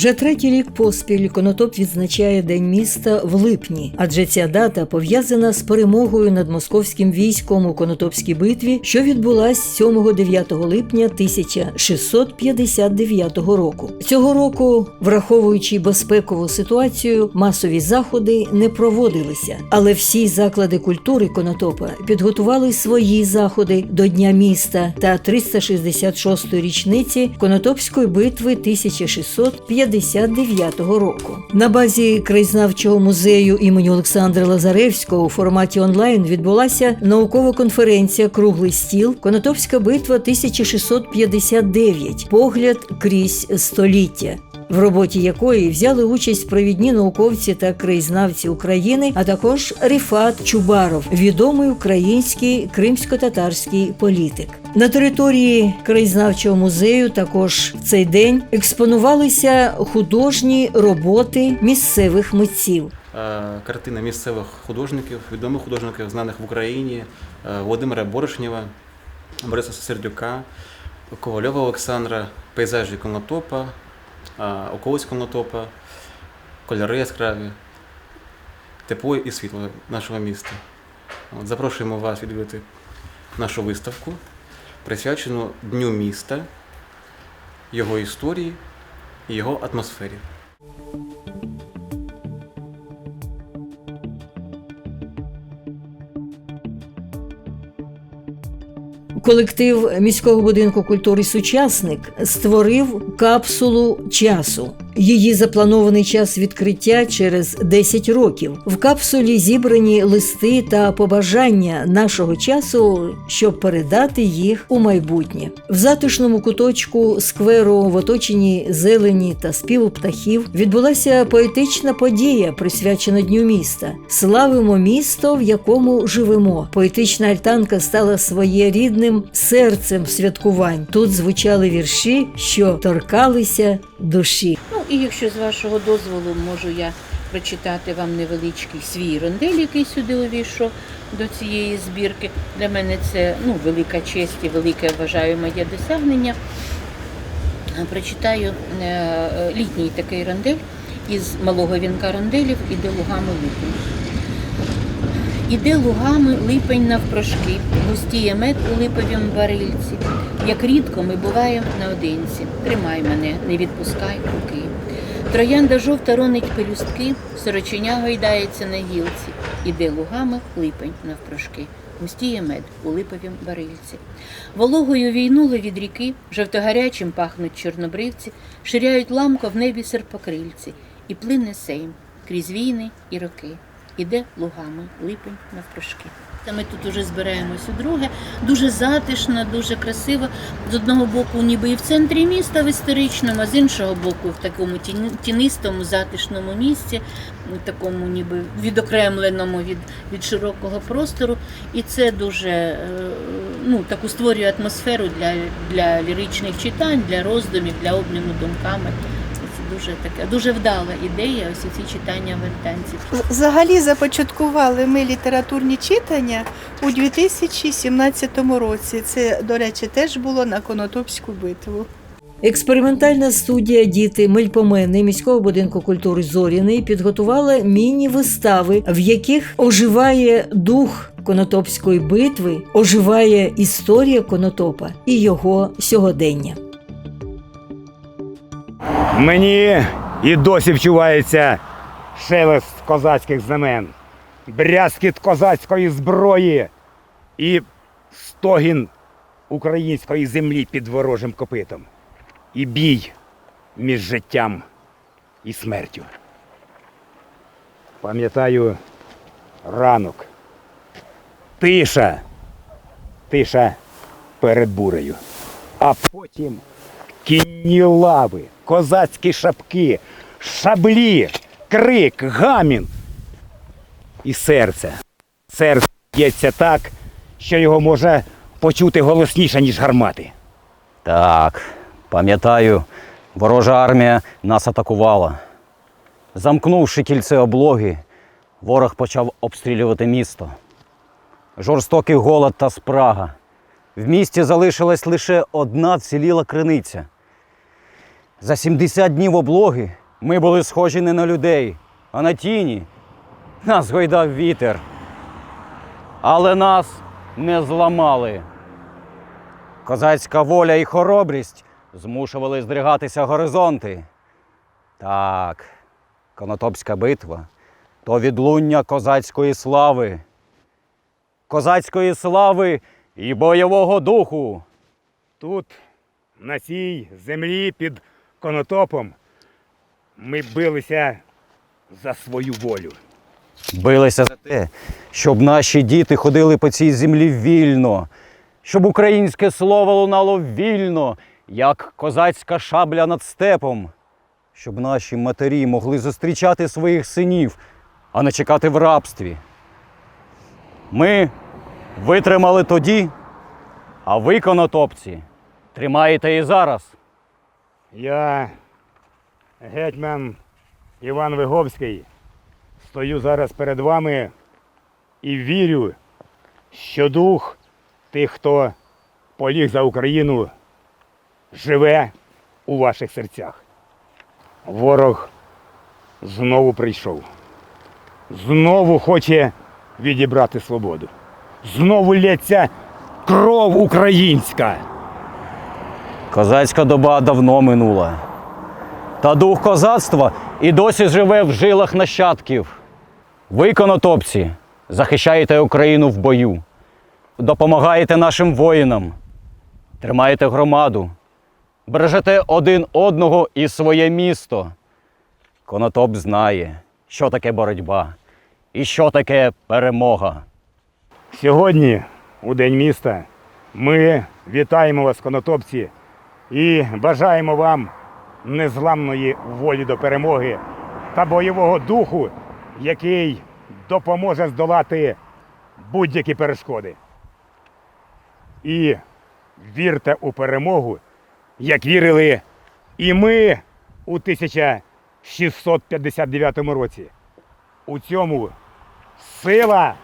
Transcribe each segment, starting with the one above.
Вже третій рік поспіль Конотоп відзначає День міста в липні, адже ця дата пов'язана з перемогою над московським військом у Конотопській битві, що відбулась 7-9 липня 1659 року. Цього року, враховуючи безпекову ситуацію, масові заходи не проводилися, але всі заклади культури Конотопа підготували свої заходи до Дня міста та 366-ї річниці Конотопської битви 1659 року. На базі краєзнавчого музею імені Олександра Лазаревського у форматі онлайн відбулася наукова конференція Круглий стіл Конотопська битва 1659. Погляд крізь століття. В роботі якої взяли участь провідні науковці та краєзнавці України, а також Ріфат Чубаров, відомий український кримсько-татарський політик. На території краєзнавчого музею також в цей день експонувалися художні роботи місцевих митців. Е, картини місцевих художників, відомих художників, знаних в Україні, е, Володимира Борошнєва, Бориса Сердюка, Ковальова Олександра, пейзажі Конотопа, е, околиць Конотопа, кольори яскраві, тепло і світло нашого міста. Запрошуємо вас відвідати нашу виставку, присвячену Дню міста, його історії і його атмосфері. Колектив міського будинку культури Сучасник створив капсулу часу. Її запланований час відкриття через 10 років. В капсулі зібрані листи та побажання нашого часу, щоб передати їх у майбутнє. В затишному куточку скверу в оточенні зелені та співу птахів відбулася поетична подія, присвячена Дню міста. Славимо місто, в якому живемо. Поетична альтанка стала своєрідним серцем святкувань. Тут звучали вірші, що торкалися душі. Ну і якщо з вашого дозволу можу я прочитати вам невеличкий свій рондель, який сюди увійшов до цієї збірки. Для мене це ну, велика честь і велике вважаю моє досягнення. Прочитаю е, е, літній такий рондель із малого вінка ронделів іде лугами липень. Іде лугами липень навпрошки, густіє мед у липовім барильці. Як рідко ми буваємо наодинці. Тримай мене, не відпускай руки. Троянда жовта ронить пелюстки, сороченя гойдається на гілці. Іде лугами липень навпрошки. Густіє мед у липовім барильці. Вологою війнули від ріки, жовтогарячим пахнуть чорнобривці, ширяють ламко в небі серпокрильці, і плине сейм крізь війни і роки. Іде лугами липень навпрошки. Ми тут уже збираємось у друге. Дуже затишно, дуже красиво. З одного боку, ніби і в центрі міста в історичному, а з іншого боку, в такому тіни- тінистому, затишному місці, такому ніби відокремленому від, від широкого простору. І це дуже е, ну, таку створює атмосферу для, для ліричних читань, для роздумів, для обміну думками. Дуже таке дуже вдала ідея, ось ці читання вертанців. Взагалі започаткували ми літературні читання у 2017 році. Це, до речі, теж було на Конотопську битву. Експериментальна студія Діти Мельпомени міського будинку культури Зоряний підготувала міні-вистави, в яких оживає дух Конотопської битви, оживає історія Конотопа і його сьогодення. Мені і досі вчувається шелест козацьких знамен, брязкіт козацької зброї і стогін української землі під ворожим копитом. І бій між життям і смертю. Пам'ятаю ранок. Тиша. Тиша перед бурею. А потім кінні лави, козацькі шапки, шаблі, крик, гамін. І серце. Серце б'ється так, що його може почути голосніше, ніж гармати. Так, пам'ятаю, ворожа армія нас атакувала. Замкнувши кільце облоги, ворог почав обстрілювати місто. Жорстокий голод та спрага. В місті залишилась лише одна вціліла криниця. За 70 днів облоги ми були схожі не на людей, а на тіні. Нас гойдав вітер. Але нас не зламали. Козацька воля і хоробрість змушували здригатися горизонти. Так, Конотопська битва то відлуння козацької слави. Козацької слави і бойового духу. Тут, на цій землі під конотопом, ми билися за свою волю. Билися за те, щоб наші діти ходили по цій землі вільно, щоб українське слово лунало вільно, як козацька шабля над степом, щоб наші матері могли зустрічати своїх синів, а не чекати в рабстві. Ми витримали тоді, а ви, конотопці, тримаєте і зараз. Я, гетьман Іван Виговський, стою зараз перед вами і вірю, що дух тих, хто поліг за Україну, живе у ваших серцях. Ворог знову прийшов. Знову хоче відібрати свободу. Знову лється кров українська. Козацька доба давно минула. Та дух козацтва і досі живе в жилах нащадків. Ви, конотопці, захищаєте Україну в бою, допомагаєте нашим воїнам, тримаєте громаду, бережете один одного і своє місто. Конотоп знає, що таке боротьба і що таке перемога. Сьогодні, у День міста, ми вітаємо вас, конотопці, і бажаємо вам незламної волі до перемоги та бойового духу, який допоможе здолати будь-які перешкоди. І вірте у перемогу, як вірили і ми у 1659 році. У цьому сила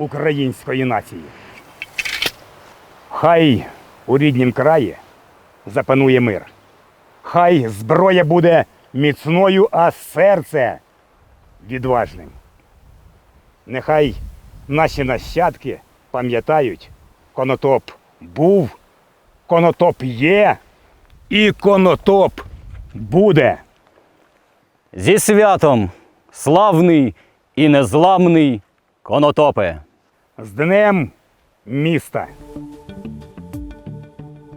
української нації. Хай у ріднім краї запанує мир. Хай зброя буде міцною, а серце відважним. Нехай наші нащадки пам'ятають, конотоп був, конотоп є, і конотоп буде. Зі святом, славний і незламний конотопе! З днем міста!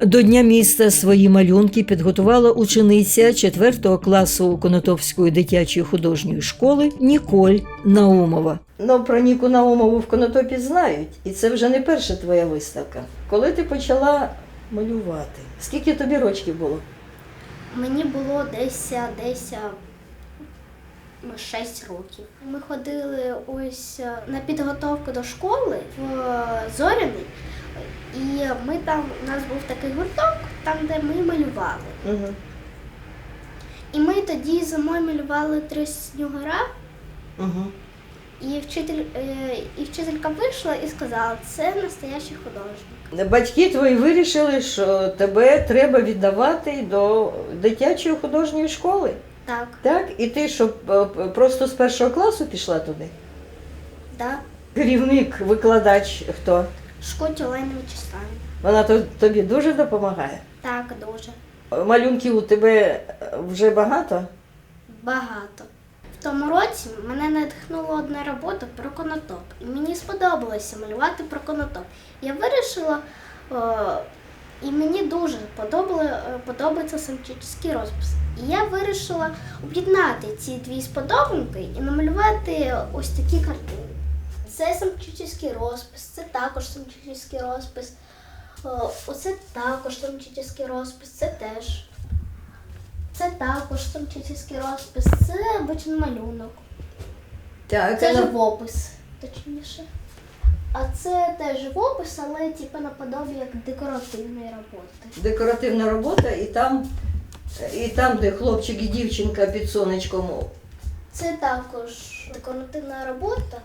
До Дня міста свої малюнки підготувала учениця 4 класу Конотопської дитячої художньої школи Ніколь Наумова. Ну, про Ніку Наумову в Конотопі знають, і це вже не перша твоя виставка. Коли ти почала малювати? Скільки тобі рочків було? Мені було десь десь 6 років. Ми ходили ось е, на підготовку до школи в е, Зоряний, і ми там у нас був такий гурток, там де ми малювали. Угу. І ми тоді зимою малювали три снігора, Угу. і вчитель е, і вчителька вийшла і сказала, це настоящий художник. Батьки твої вирішили, що тебе треба віддавати до дитячої художньої школи. Так, Так? І ти що, е, просто з першого класу пішла туди? да. Керівник, викладач хто? Шкоті Олена Вячеславівна. Вона тобі дуже допомагає. Так, дуже. Малюнків у тебе е, вже багато. Багато. В тому році мене надихнула одна робота про конотоп. І мені сподобалося малювати про конотоп. Я вирішила, о, і мені дуже е, подобається самчицький розпис. І я вирішила об'єднати ці дві сподобанки і намалювати ось такі картини. Це самчицький розпис, це також самчицький розпис. О, Оце також самчицький розпис, це теж. Це також самчицький розпис, це обичний малюнок. Так, Це живопис, точніше. А це теж живопис, але типу наподобі як декоративної роботи. декоративна робота, і там, і там, де хлопчик і дівчинка під сонечком. Це також декоративна робота.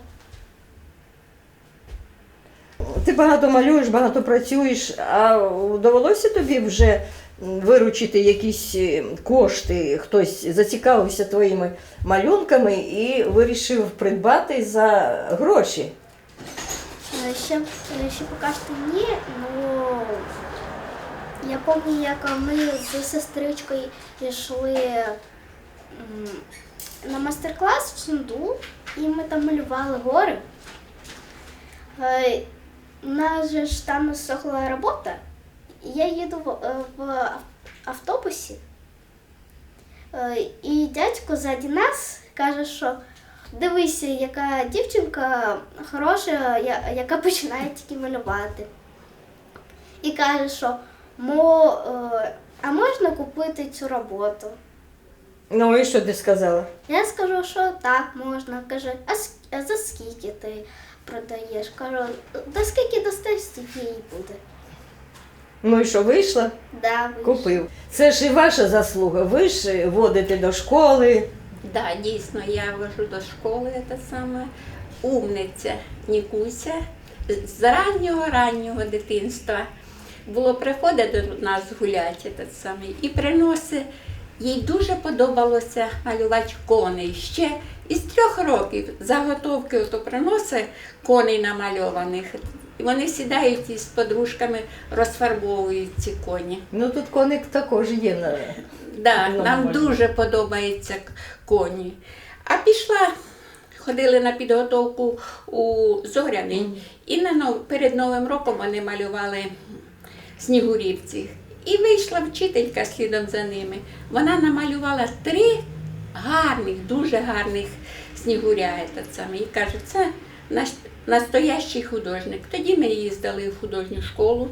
Ти багато малюєш, багато працюєш, а довелося тобі вже виручити якісь е, кошти, хтось зацікавився твоїми малюнками і вирішив придбати за гроші. Ще, ще поки що ні, ну я пам'ятаю, як ми з сестричкою йшли на майстер-клас в Сунду, і ми там малювали гори. Е, У нас же ж там сохла робота, я їду в, е, автобусі. Е, І дядько ззаді нас каже, що дивися, яка дівчинка хороша, яка починає тільки малювати. І каже, що мо, е, а можна купити цю роботу? Ну і що ти сказала? Я скажу, що так можна. Каже, а, за скільки ти продаєш? Кажу, до скільки достаєш, стільки і буде. Ну і що, вийшла? Да, вийшло. Купив. Це ж і ваша заслуга. Ви ж водите до школи. Да, дійсно, я вожу до школи, це саме умниця Нікуся з раннього раннього дитинства. Було приходить до нас гуляти це саме, і приносить. Їй дуже подобалося малювати коней. Ще із трьох років заготовки ото приносить коней намальованих. І вони сідають із подружками, розфарбовують ці коні. Ну тут коник також є на Да, нам можна. дуже подобається коні. А пішла, ходили на підготовку у Зоряний, і на нов... перед Новим роком вони малювали снігурівці. І вийшла вчителька слідом за ними. Вона намалювала три гарних, дуже гарних снігуря. І каже, це наш настоящий художник. Тоді ми її здали в художню школу.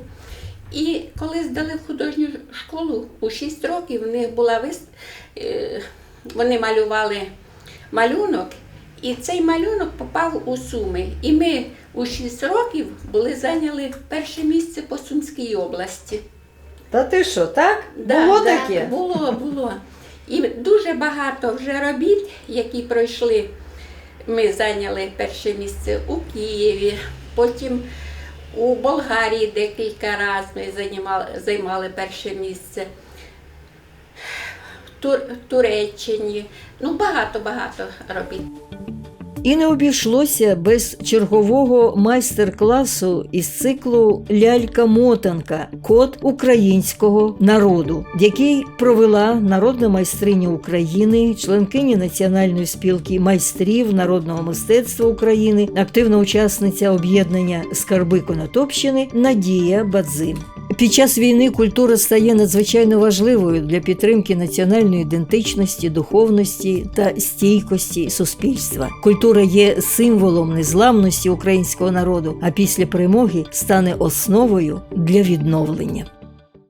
І коли здали в художню школу, у 6 років в них була вис... е, вони малювали малюнок, і цей малюнок попав у Суми. І ми у 6 років були зайняли перше місце по Сумській області. Та ти що, так? Да, Було да, таке? Було, було. І дуже багато вже робіт, які пройшли. Ми зайняли перше місце у Києві, потім у Болгарії декілька разів ми займали, займали перше місце. В Тур, Туреччині. Ну, багато-багато робіт. І не обійшлося без чергового майстер-класу із циклу Лялька-мотанка Код українського народу, який провела народна майстриня України, членкині Національної спілки майстрів народного мистецтва України, активна учасниця об'єднання Скарби Конотопщини Надія Бадзим. Під час війни культура стає надзвичайно важливою для підтримки національної ідентичності, духовності та стійкості суспільства. Культура є символом незламності українського народу, а після перемоги стане основою для відновлення.